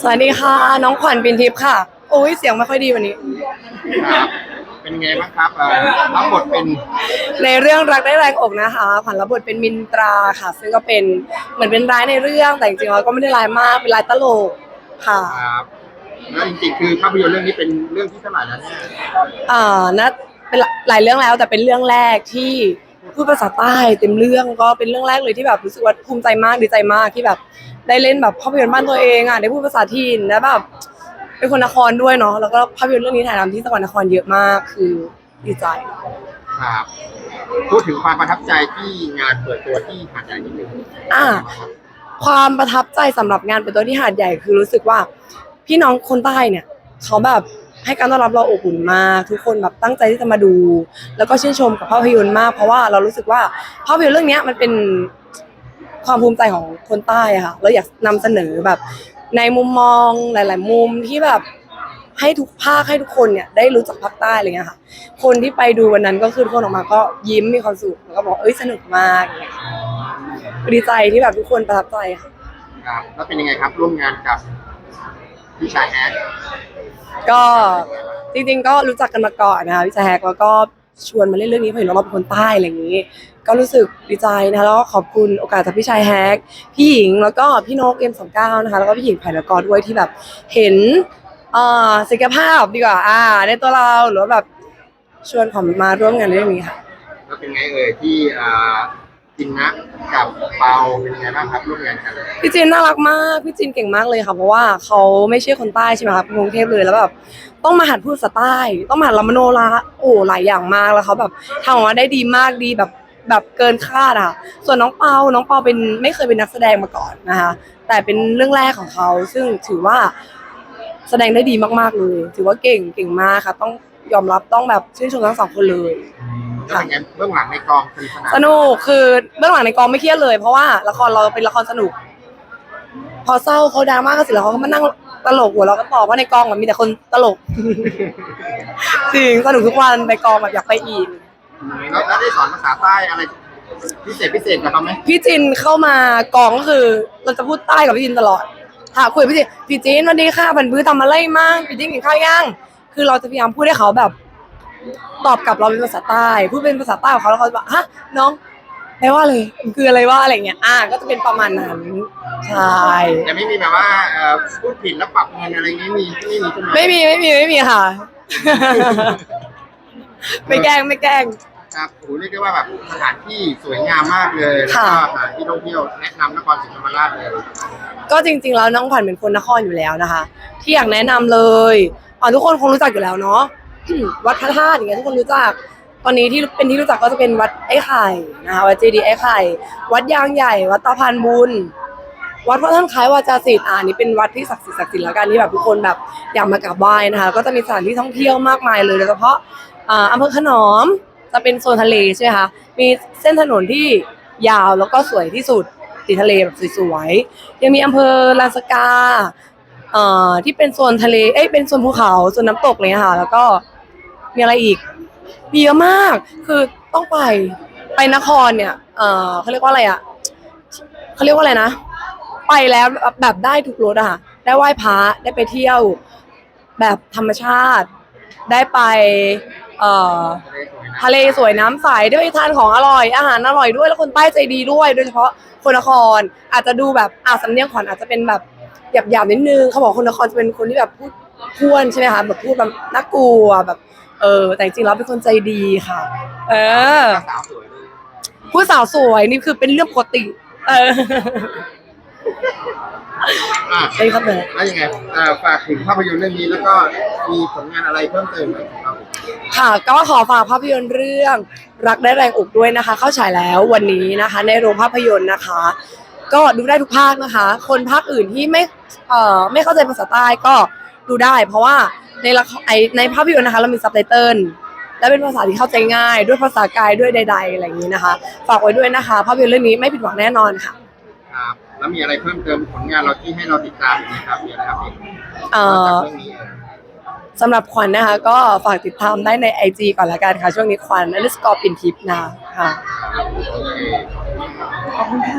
สวัสดีค่ะ น้องขวัญปินทิพย์ค่ะโอ้ยเสียงไม่ค่อยดีวันนี้ ครับเป็นไงบ้างครับเอ่อรับบทเป็นในเรื่องรักได้แรงอกนะคะขวัญรับบทเป็นมินตราค่ะ ซึ่งก็เป็นเหมือนเป็นร้ายในเรื่องแต่จริงๆแล้วก็ไม่ได้ร้ายมากเป็นร้ายตลกค่ะครับแล้วจริงๆคือภาพยนตร์เรื่องนี้เป็นเรื่องที่เท่าไหร่แล้วเนี่ยอ่านะเป็นหลายเรื่องแล้วแต่เป็นเรื่องแรกที่ พูดภาษาใต้เต็มเรื่องก็เป็นเรื่องแรกเลยที่แบบรู้สึกว่าภูมิใจมากดีใจมากที่แบบ ได้เล่นแบบภาพยนตร์บ้านตัวเองอะได้พูดภาษาถิ่นแล้วแบบเป็นคนนครด้วยเนาะแล้วก็ภาพยนตร์เรื่องนี้ถ่ายทำที่จังหวัดนครเยอะมากคือดีใจ ครับพูดถึงความประทับใจที่งานเปิดตัวที่หาดใหญ่นิดนึงอ่า ความประทับใจสำหรับงานเปิดตัวที่หาดใหญ่คือรู้สึกว่า พี่น้องคนใต้เนี่ย เขาแบบ ให้การต้อนรับเราอบอุ่นมากทุกคนแบบตั้งใจที่จะมาดู แล้วก็ชื่นชมกับภาพยนตร์มาก เพราะว่าเรารู้สึกว่าภาพยนตร์เรื่องนี้มันเป็นความภูมิใจของคนใต้ค่ะ เราอยากนำเสนอแบบในมุมมองหลาย ๆ มุมที่แบบให้ทุกภาคให้ทุกคนเนี่ยได้รู้จักภาคใต้อะไรเงี้ยค่ะ คนที่ไปดูวันนั้นก็คือทุกคนออกมาก็ยิ้มมีความสุขแล้วก็บอกเอ้ยสนุกมากอย่างเงี้ยดีใจที่แบบทุกคนประทับใจค่ะครับแล้วเป็นยังไงครับร่วมงานกับพี่ชายแอด ก็จริงๆ ก็รู้จักกันมาก่อนนะคะพี่แจ๊กแล้วก็ชวนมาเล่นเรื่องนี้เพราะเห็นว่าเราเป็นคนใต้อะไรอย่างนี้ ก็รู้สึกดีใจนะคะแล้วก็ขอบคุณโอกาสจากพี่ชายแฮกพี่หญิงแล้วก็พี่นกเอ็มสองเก้านะคะแล้วก็พี่หญิงไผ่ละกอด้วยที่แบบเห็นอ่อศักยภาพดีกว่าอ่าในตัวเราหรือว่าแบบชวนขอมมาร่วมงานเรื่องนี้ค่ะแล้วเป็นไงเอ่ยที่อ่า จินนะกับเปาเป็นยังไงบ้างครับร่วมงานกันพี่จินน่ารักมากพี่จินเก่งมากเลยค่ะเพราะว่าเขาไม่ใช่คนใต้ใช่ไหมคะเป็นกรุงเทพเลยแล้วแบบต้องมาหัดพูดภาษาใต้ ต้องมาหัดละมโนราโอ้หลายอย่างมากแล้วเขาแบบทำออกมาได้ดีมากดีแบบแบบเกินคาดอะ ส่วนน้องเปา น้องเปาเป็นไม่เคยเป็นนักแสดงมาก่อนนะคะ แต่เป็นเรื่องแรกของเขา ซึ่งถือว่าแสดงได้ดีมากๆเลย ถือว่าเก่งเก่งมากค่ะ ต้องยอมรับต้องแบบชื่นชมทั้งสองคนเลย แล้วเป็นไงเบื้องหลังในกองสนุกสนานสนุกคือเบื้องหลังในกองไม่เครียดเลย เพราะว่าละครเราเป็นละครสนุก พอเศร้าเขาดราม่ากันเสร็จแล้วเขาก็มานั่งตลกหัวเราะก็ตอบว่าในกองมันมีแต่คนตลก จริงสนุกทุกวันไปกองแบบอยากไปอีก แล้วแล้วได้สอนภาษาใต้อะไรพิเศษพิเศษกับเขาไหมพี่จินเข้ามากองก็คือ เราจะพูดใต้กับพี่จินตลอดถามคุยกับพี่จินพี่จินสวันดีค่ะผันพื้ทำอะไรมั่งพี่จินกินข้าวย่างคือเราจะพยายามพูดให้เขาแบบ ตอบกลับเราเป็นภาษาใต้ พูดเป็นภาษาใต้ของเขาแล้วเขาจะบอกฮะน้องแปลว่าอะไรมันคืออะไรว่าอะไรเงี้ย อ่า ก็จะเป็นประมาณนั้นใช่แต่ไม่มีแบบว่าเอ่อพูดผิดแล้วปรับเงินอะไรอย่างงี้มีไม่มีใช่ไหมไม่มีไม่มีไม่มีค่ะ ไม่แกล้งไม่แกล้ง ครับโอ้โหเรียกได้ว่าแบบสถานที่สวยงามมากเลยแล้วค่ะก็สถานที่ท่องเที่ยวแนะนำนครศรีธรรมราชเลยก็จริง ๆ แล้วน้องขวัญเป็นคนนครอยู่แล้วนะคะ ที่อยากแนะนำเลยอ่าทุกคนคงรู้จักอยู่แล้วเนาะ วัดพระธาตุอย่างเงี้ยทุกคนรู้จัก ตอนนี้ที่เป็นที่รู้จักก็จะเป็นวัดไอ้ไข่นะคะวัดเจดีย์ไอ้ไข่ วัดยางใหญ่ วัดตาพานบุญ วัดพระท่านคล้ายวาจาศิษย์อ่านี่เป็นวัดที่ศักดิ์สิทธิ์ศักดิ์สิทธิ์แล้วกันที่แบบทุกคนแบบอยากมากราบไหว้นะคะ ก็จะมีสถานที่ท่องเที่ยวมากมายเลยโดยเฉพาะอ่าอำเภอขนอมจะเป็นโซนทะเลใช่ไหมคะมีเส้นถนนที่ยาวแล้วก็สวยที่สุดติดทะเลแบบสวยๆยังมีอำเภอลานสกาอ่อที่เป็นโซนทะเล เอ้ย เป็นโซนภูเขา โซนน้ำตกเลยค่ะ แล้วก็ มีอะไรอีกมีเยอะมาก คือต้องไปไปนครเนี่ย เออเขาเรียกว่าอะไรอะเขาเรียกว่าอะไรนะ ไปแล้วแบบได้ทุกรถอะค่ะ ได้ไหว้พระได้ไปเที่ยวแบบธรรมชาติ ได้ไป เอ่อทะเลสวยน้ำใสได้ไปทานของอร่อยอาหารอร่อยด้วยแล้วคนใต้ใจดีด้วย โดยเฉพาะคนนครอาจจะดูแบบอาสำเนียงขวัญอาจจะเป็นแบบหยาบๆนิดนึงเขาบอกคนนครจะเป็นคนที่แบบพูด พ้วนใช่ไหมคะแบบพูดแบบน่ากลัวแบบ เออ แต่จริงๆแล้วเป็นคนใจดีค่ะ เออ สาวสวยด้วยผู้สาวสวยนี่คือเป็นเรื่องปกติ เอออะเป็นครับเลย แล้วยังไงเอ่อฝากถึงภาพยนตร์เรื่องนี้แล้วก็มีผลงานอะไรเพิ่มเติมไหมของเราค่ะก็ขอฝากภาพยนตร์เรื่องรักได้แรงอกด้วยนะคะ เข้าฉายแล้ววันนี้นะคะ ในโรงภาพยนตร์นะคะ ก็ดูได้ทุกภาคนะคะ คนภาคอื่นที่ไม่เอ่อไม่เข้าใจภาษาใต้ก็ ดูได้ เพราะว่าในละครไอในภาพยนตร์นะคะ เรามีซับไตเติลและเป็นภาษาที่เข้าใจง่าย ด้วยภาษากายด้วยใด ๆ อะไรอย่างนี้นะคะ ฝากไว้ด้วยนะคะ ภาพยนตร์เรื่องนี้ไม่ผิดหวังแน่นอนค่ะ ครับ แล้วมีอะไรเพิ่มเติมผลงานเราที่ให้เราติดตามอีกไหมครับมีอะไรครับอีกเอ่นอกจากอเรื่องนี้เองสำหรับขวัญนะคะ ก็ฝากติดตามได้ใน IG ก่อนละกันค่ะ ช่วงนี้ขวัญอลิสกอร์ปินทิปนะค่ะโอเค ขอบคุณค่ะ